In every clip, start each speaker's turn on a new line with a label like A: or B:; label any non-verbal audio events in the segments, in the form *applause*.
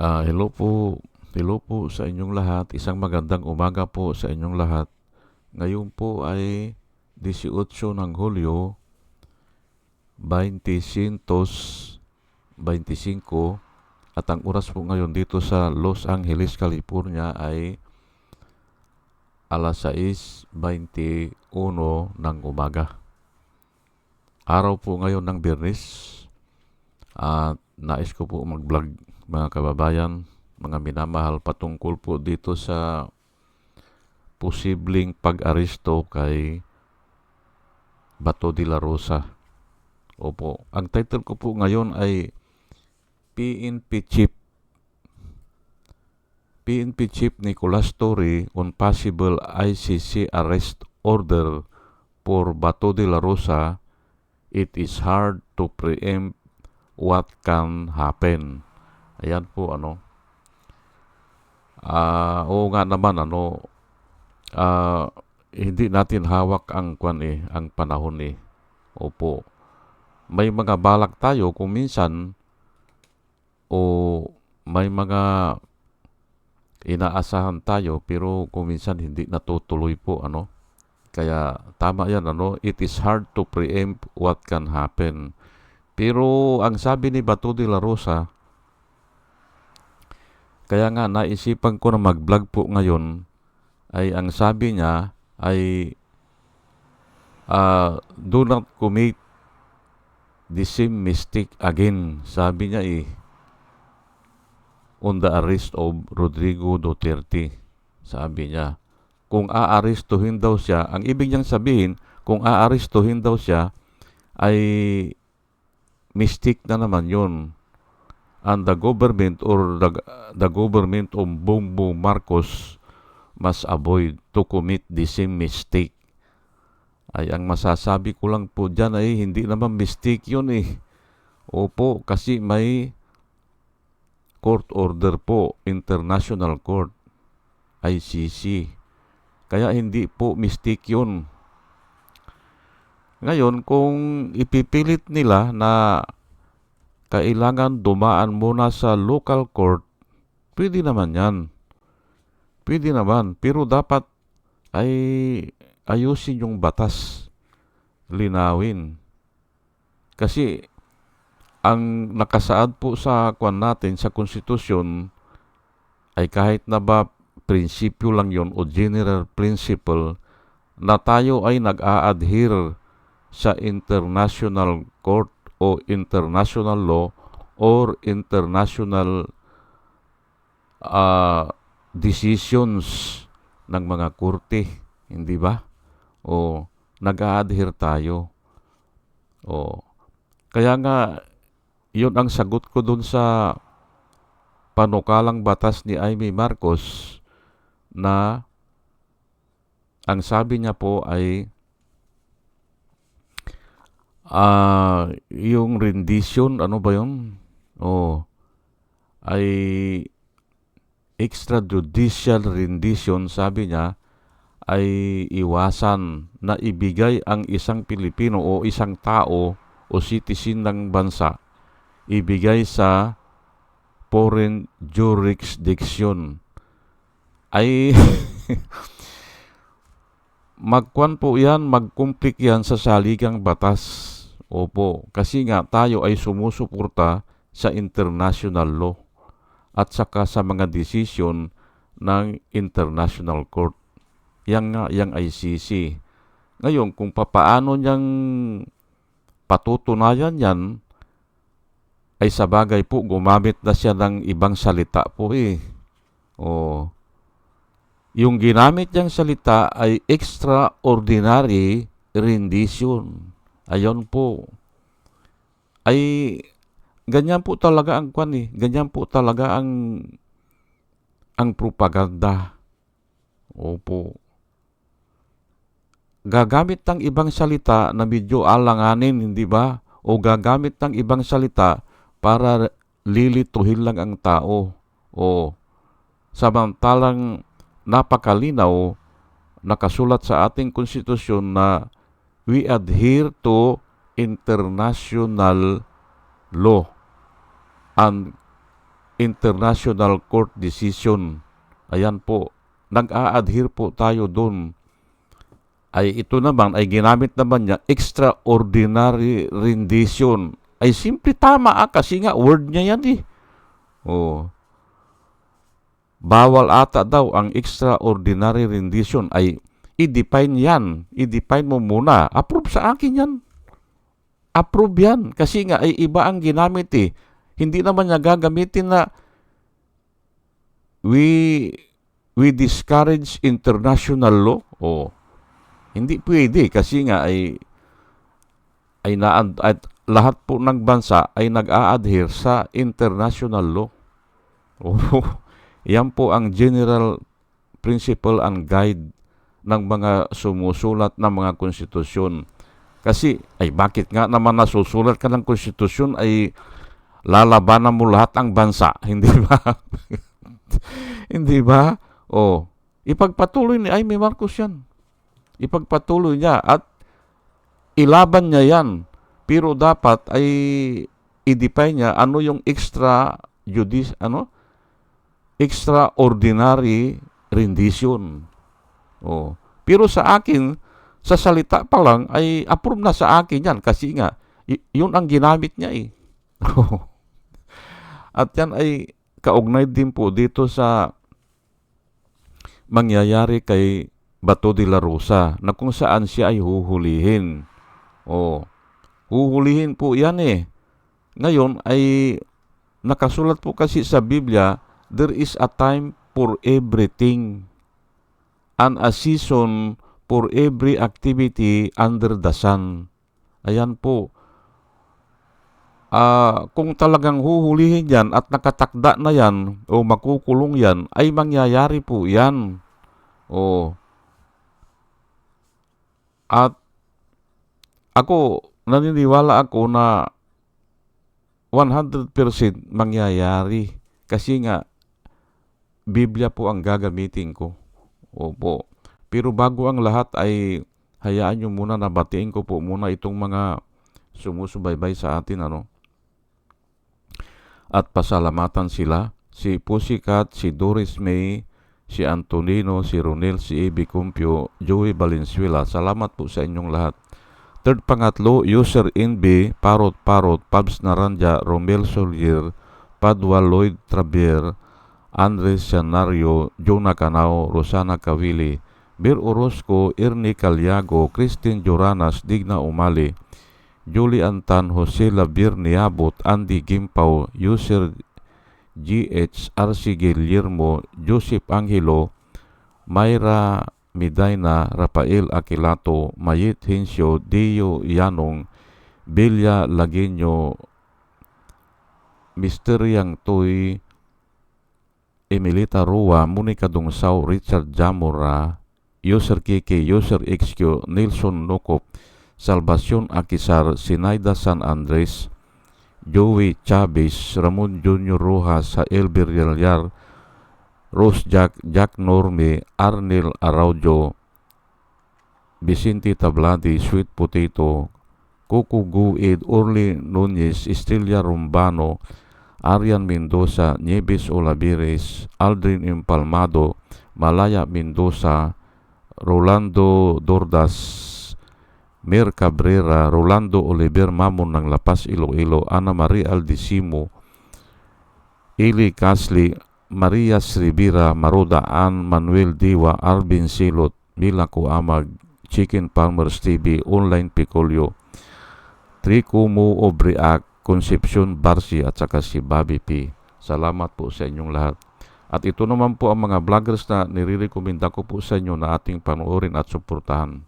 A: Ah, hello po. Hello po sa inyong lahat. Isang magandang umaga po sa inyong lahat. Ngayon po ay 18 ng Hulyo 2025 at ang oras po ngayon dito sa Los Angeles, California ay alas 6.21 ng umaga. Araw po ngayon ng Biyernes at nais ko po mag-vlog mga kababayan, mga minamahal patungkol po dito sa posibleng pag-aresto kay Bato de la Rosa. Opo, ang title ko po ngayon ay PNP Chief PNP Chief Nicolas Torre on possible ICC arrest order for Bato de la Rosa. It is hard to preempt what can happen. Ayan po ano. Ah, uh, oo nga naman ano. Uh, hindi natin hawak ang kwan eh, ang panahon eh. Opo. May mga balak tayo kung minsan o may mga inaasahan tayo pero kung minsan hindi natutuloy po ano. Kaya tama yan ano, it is hard to preempt what can happen. Pero ang sabi ni Bato de la Rosa, kaya nga naisipan ko na mag-vlog po ngayon ay ang sabi niya ay uh, do not commit the same mistake again. Sabi niya eh on the arrest of Rodrigo Duterte. Sabi niya kung aarestuhin daw siya, ang ibig niyang sabihin kung aarestuhin daw siya ay mistake na naman yun and the government or the, the government of Bongbong Marcos must avoid to commit the same mistake. Ay ang masasabi ko lang po dyan ay hindi naman mistake yun eh. Opo, kasi may court order po, International Court, ICC. Kaya hindi po mistake yun. Ngayon, kung ipipilit nila na kailangan dumaan muna sa local court, pwede naman yan. Pwede naman. Pero dapat ay ayusin yung batas. Linawin. Kasi ang nakasaad po sa kwan natin sa konstitusyon ay kahit na ba prinsipyo lang yon o general principle na tayo ay nag-a-adhere sa international court o international law or international uh, decisions ng mga korte, hindi ba? O nag-a-adhere tayo. O kaya nga yun ang sagot ko dun sa panukalang batas ni Amy Marcos na ang sabi niya po ay uh, yung rendition, ano ba yun? Oh, ay extrajudicial rendition, sabi niya, ay iwasan na ibigay ang isang Pilipino o isang tao o citizen ng bansa ibigay sa foreign jurisdiction ay *laughs* magkwan po yan, magkumplik yan sa saligang batas Opo, kasi nga tayo ay sumusuporta sa international law at saka sa mga desisyon ng International Court. Yang nga, yang ICC. Ngayon, kung papaano niyang patutunayan yan, ay sa bagay po, gumamit na siya ng ibang salita po eh. O, yung ginamit niyang salita ay extraordinary rendition. Ayon po. Ay ganyan po talaga ang kwan eh. Ganyan po talaga ang ang propaganda. Opo. Gagamit ng ibang salita na medyo alanganin, hindi ba? O gagamit ng ibang salita para lilituhin lang ang tao. O samantalang napakalinaw nakasulat sa ating konstitusyon na we adhere to international law. And International Court decision. Ayan po, nag-a-adhere po tayo doon. Ay ito naman ay ginamit naman niya extraordinary rendition. Ay simple tama ah, kasi nga word niya yan eh. Oh. Bawal ata daw ang extraordinary rendition ay i-define yan. I-define mo muna. Approve sa akin yan. Approve yan. Kasi nga ay iba ang ginamit eh. Hindi naman niya gagamitin na we we discourage international law. Oh. Hindi pwede kasi nga ay ay na at lahat po ng bansa ay nag-a-adhere sa international law. Oh. *laughs* Yan po ang general principle and guide ng mga sumusulat ng mga konstitusyon. Kasi, ay bakit nga naman nasusulat ka ng konstitusyon ay lalabanan mo lahat ang bansa, *laughs* hindi ba? *laughs* hindi ba? O, ipagpatuloy ni Aimee Marcos yan. Ipagpatuloy niya at ilaban niya yan. Pero dapat ay i-define niya ano yung extra judice, ano? extraordinary rendition. Oh. Pero sa akin, sa salita pa lang, ay approve na sa akin yan kasi nga, yun ang ginamit niya eh. *laughs* At yan ay kaugnay din po dito sa mangyayari kay Bato de la Rosa na kung saan siya ay huhulihin. Oh, huhulihin po yan eh. Ngayon ay nakasulat po kasi sa Biblia there is a time for everything and a season for every activity under the sun. Ayan po. Uh, kung talagang huhulihin yan at nakatakda na yan o makukulong yan, ay mangyayari po yan. O, at ako, naniniwala ako na 100% mangyayari. Kasi nga, Biblia po ang gagamitin ko. Opo. Pero bago ang lahat ay hayaan nyo muna na batiin ko po muna itong mga sumusubaybay sa atin. Ano? At pasalamatan sila. Si Pussycat, si Doris May, si Antonino, si Ronel, si Ebi Cumpio, Joey Valenzuela. Salamat po sa inyong lahat. Third pangatlo, User NB, Parot Parot, Pabs Naranja, Romel Solier, Padua Lloyd Trabier, Andres Sanario, Jonah Canao, Rosana Cavili, Bir Orozco, Ernie Calyago, Christine Joranas, Digna Umali, Julie Antan, Jose Labir Niabot, Andy Gimpaw, User GH, RC Guillermo, Joseph Angelo, Mayra Midaina, Rafael Aquilato, Mayit Hinsyo, Dio Yanong, Bilya Laginyo, Misteryang Toy, Emilita Rua, Monica Dungsaw, Richard Jamora, User Kike, User XQ, Nelson Nokop, Salvacion Akisar, Sinaida San Andres, Joey Chavez, Ramon Junior Rojas, Elber Yalyar, Rose Jack, Jack Norme, Arnel Araujo, Vicente Tabladi, Sweet Potato, Coco Guid, Orly Nunez, Estrella Rumbano, Arian Mendoza, Nieves Olavires, Aldrin Impalmado, Malaya Mendoza, Rolando Dordas, Mir Cabrera, Rolando Oliver Mamon ng Lapas Iloilo, Ana Maria Aldisimo, Ili Kasli, Maria Sribira, Maruda An, Manuel Diwa, Alvin Silot, Mila Kuamag, Chicken Palmer's TV, Online Picolio, Trikumu Obriak, Concepcion Barsi at saka si Bobby P. Salamat po sa inyong lahat. At ito naman po ang mga vloggers na nire-recommenda ko po sa inyo na ating panoorin at suportahan.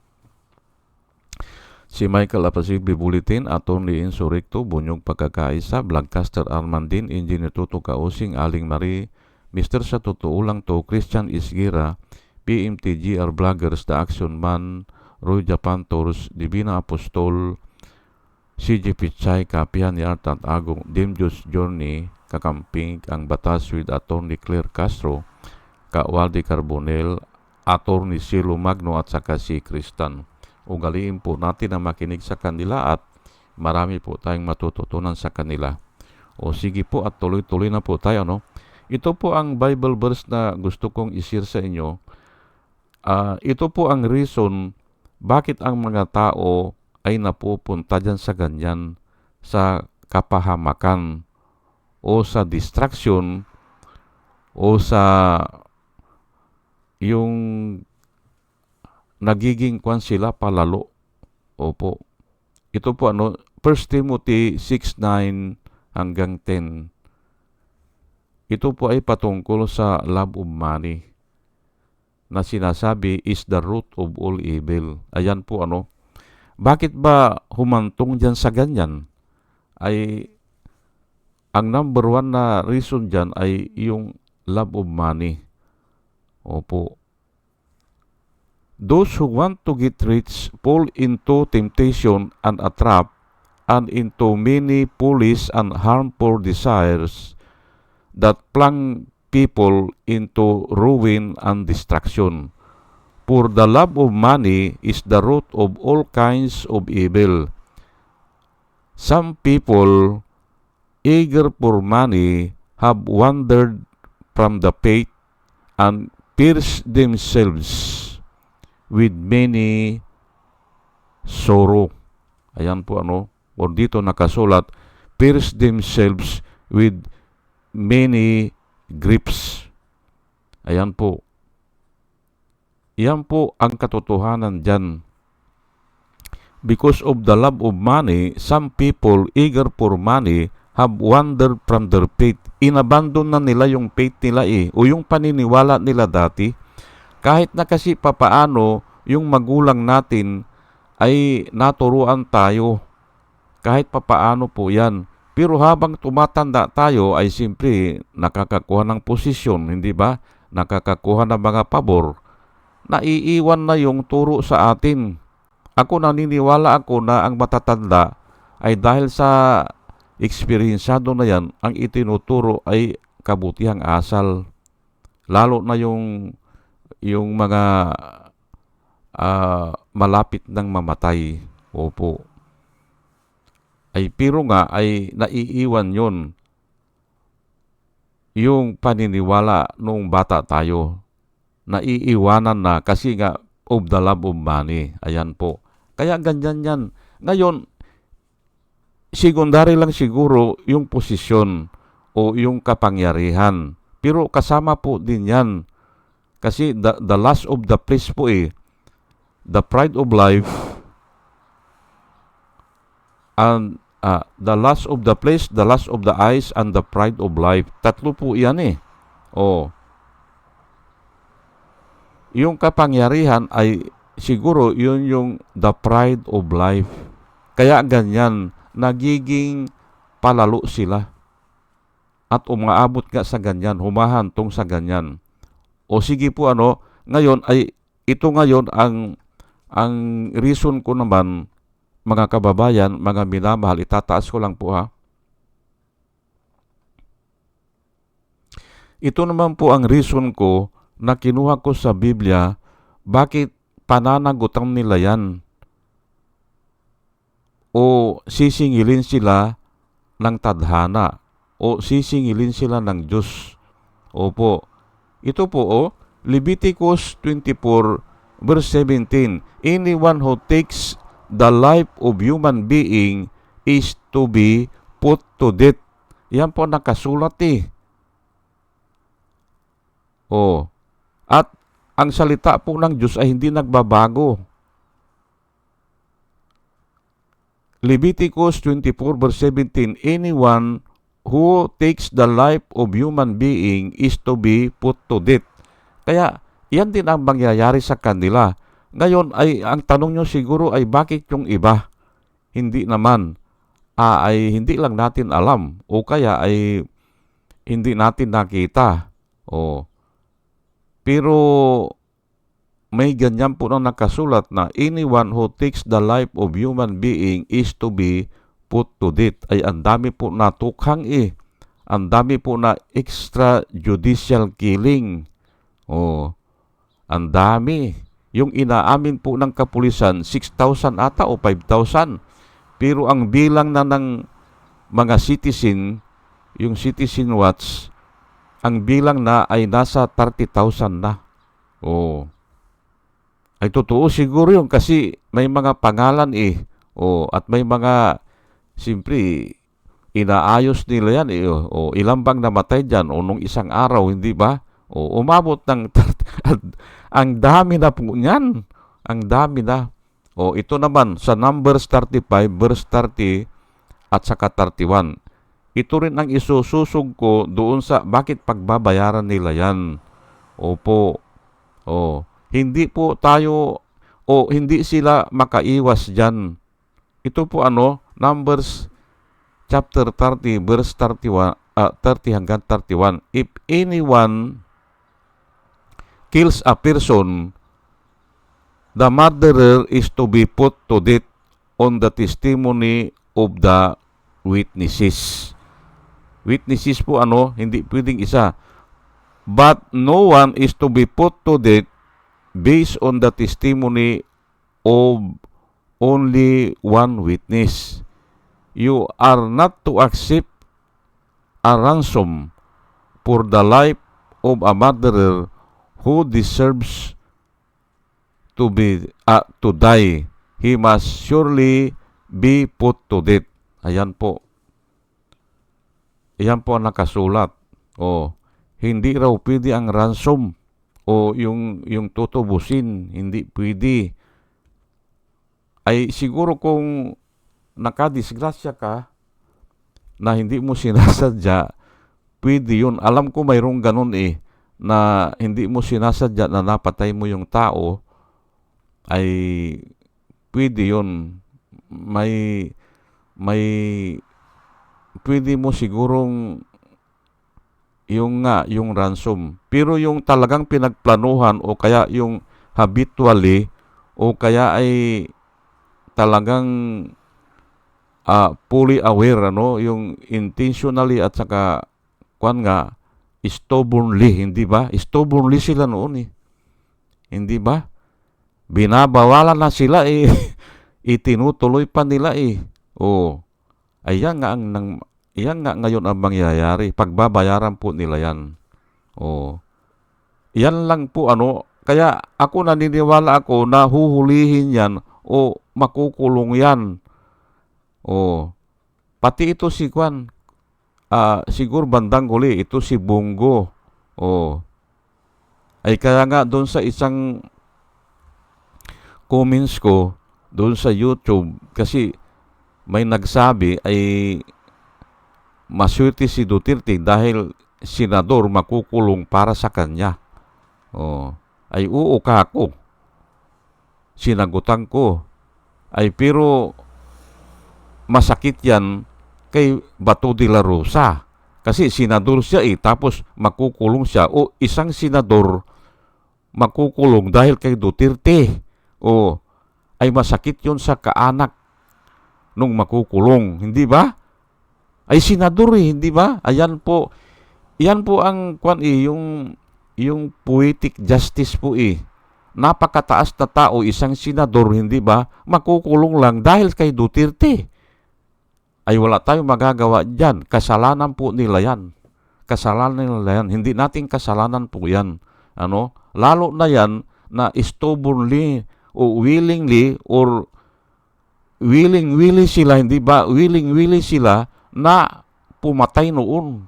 A: Si Michael Apasibi Bulletin, Attorney Insurrecto, Bunyog Pagkakaisa, Vlogcaster Armandin, Engineer Tuto Kausing, Aling Marie, Mr. Sa Totoo Lang To, Christian Isgira, PMTGR Vloggers, The Action Man, Roy Japan Tours, Divina Apostol, CG Pichay, kapihan ni Art at Agong, Dimjus Journey, kakamping ang batas with Attorney Claire Castro, Kawaldi Carbonel, Attorney Silo Magno at saka si Kristan. Ugaliin po natin na makinig sa kanila at marami po tayong matututunan sa kanila. O sige po at tuloy-tuloy na po tayo, no? Ito po ang Bible verse na gusto kong isir sa inyo. Ah, ito po ang reason bakit ang mga tao ay napupunta dyan sa ganyan, sa kapahamakan o sa distraction o sa yung nagiging kwan sila palalo. Opo. Ito po ano, 1 Timothy 6:9 hanggang 10. Ito po ay patungkol sa love of money na sinasabi is the root of all evil. Ayan po ano. Bakit ba humantong dyan sa ganyan? Ay ang number one na reason dyan ay yung love of money. Opo. Those who want to get rich fall into temptation and a trap and into many foolish and harmful desires that plunge people into ruin and destruction. For the love of money is the root of all kinds of evil. Some people, eager for money, have wandered from the faith and pierced themselves with many sorrow. Ayan po ano, o dito nakasulat, pierce themselves with many grips. Ayan po. Yan po ang katotohanan dyan. Because of the love of money, some people eager for money have wandered from their faith. Inabandon na nila yung faith nila eh, o yung paniniwala nila dati kahit na kasi papaano yung magulang natin ay naturuan tayo. Kahit papaano po yan. Pero habang tumatanda tayo ay simpre nakakakuha ng posisyon, hindi ba? Nakakakuha ng mga pabor. Naiiwan na yung turo sa atin. Ako naniniwala ako na ang matatanda ay dahil sa eksperyensado na yan, ang itinuturo ay kabutihang asal. Lalo na yung yung mga uh, malapit ng mamatay. Opo. Ay pero nga ay naiiwan yon yung paniniwala nung bata tayo. Naiiwanan na kasi nga of the love of money. Ayan po. Kaya ganyan yan. Ngayon, secondary lang siguro yung posisyon o yung kapangyarihan. Pero kasama po din yan kasi the, the last of the place po eh, the pride of life and uh, the last of the place, the last of the eyes, and the pride of life. Tatlo po yan eh. Oh. Yung kapangyarihan ay siguro yun yung the pride of life. Kaya ganyan, nagiging palalo sila. At umaabot nga sa ganyan, humahantong sa ganyan. O sige po ano, ngayon ay ito ngayon ang ang reason ko naman mga kababayan, mga minamahal, itataas ko lang po ha. Ito naman po ang reason ko na kinuha ko sa Biblia, bakit pananagutan nila yan? O sisingilin sila ng tadhana? O sisingilin sila ng Diyos? Opo, ito po oh, Leviticus 24 verse 17. Anyone who takes the life of human being is to be put to death. Yan po nakasulat eh. Oh. At ang salita po ng Diyos ay hindi nagbabago. Leviticus 24 verse 17, Anyone who takes the life of human being is to be put to death. Kaya, yan din ang mangyayari sa kanila. Ngayon ay ang tanong nyo siguro ay bakit yung iba? Hindi naman. Ah, ay hindi lang natin alam o kaya ay hindi natin nakita. O. Pero may ganyan po na nakasulat na anyone who takes the life of human being is to be put to death ay ang dami po na tukhang eh. Ang dami po na extrajudicial killing. Oh, ang dami. Yung inaamin po ng kapulisan, 6,000 ata o 5,000. Pero ang bilang na ng mga citizen yung Citizen Watch, ang bilang na ay nasa 30,000 na. Oh. Ay totoo siguro yun kasi may mga pangalan eh. Oh, at may mga siyempre inaayos nila yan eh. O ilang bang namatay dyan o nung isang araw, hindi ba? O umabot ng *laughs* ang dami na po niyan. Ang dami na. O ito naman sa Numbers 35 verse 30 at saka 31. Ito rin ang isususog ko doon sa bakit pagbabayaran nila yan. Opo. O hindi po tayo o hindi sila makaiwas diyan. Ito po ano, Numbers chapter 30 verse 31 ah, 30 hanggang 31. If anyone kills a person, the murderer is to be put to death on the testimony of the witnesses. Witnesses po ano, hindi pwedeng isa. But no one is to be put to death based on the testimony of only one witness. You are not to accept a ransom for the life of a murderer who deserves to be uh, to die. He must surely be put to death. Ayan po. Ayan po ang nakasulat. O, hindi raw pwede ang ransom o yung yung tutubusin, hindi pwede. Ay siguro kung nakadisgrasya ka na hindi mo sinasadya, pwede yun. Alam ko mayroong ganun eh, na hindi mo sinasadya na napatay mo yung tao, ay pwede yun. May, may, pwede mo sigurong yung nga, yung ransom. Pero yung talagang pinagplanuhan o kaya yung habitually o kaya ay talagang uh, fully aware ano yung intentionally at saka kwan nga stubbornly hindi ba? Stubbornly sila noon eh. Hindi ba? Binabawalan na sila eh. *laughs* Itinutuloy pa nila eh. Oh ayan nga ang nang Iyan nga ngayon ang mangyayari. Pagbabayaran po nila yan. Oh. Yan lang po ano. Kaya ako naniniwala ako na huhulihin yan o makukulong yan. Oh. Pati ito si Kwan. Uh, siguro bandang huli. Ito si Bungo. Oh. Ay kaya nga doon sa isang comments ko doon sa YouTube kasi may nagsabi ay maswerte si Duterte dahil senador makukulong para sa kanya. Oh, ay oo ka ako. Sinagutan ko. Ay pero masakit yan kay Bato de la Rosa. Kasi senador siya eh, tapos makukulong siya. O isang senador makukulong dahil kay Duterte. O ay masakit yon sa kaanak nung makukulong. Hindi ba? ay senador eh, hindi ba? Ayan po. Yan po ang kwan eh, yung yung poetic justice po eh. Napakataas na tao, isang senador, hindi ba? Makukulong lang dahil kay Duterte. Ay wala tayong magagawa diyan. Kasalanan po nila yan. Kasalanan nila yan. Hindi nating kasalanan po yan. Ano? Lalo na yan na stubbornly o willingly or willing-willing sila, hindi ba? Willing-willing sila na pumatay noon.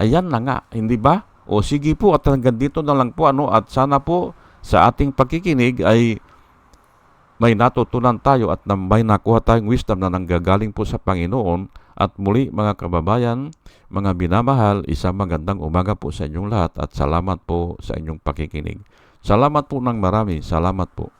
A: Ayan na nga, hindi ba? O sige po at hanggang dito na lang po ano at sana po sa ating pagkikinig ay may natutunan tayo at may nakuha tayong wisdom na nanggagaling po sa Panginoon at muli mga kababayan, mga binamahal, isang magandang umaga po sa inyong lahat at salamat po sa inyong pakikinig. Salamat po ng marami. Salamat po.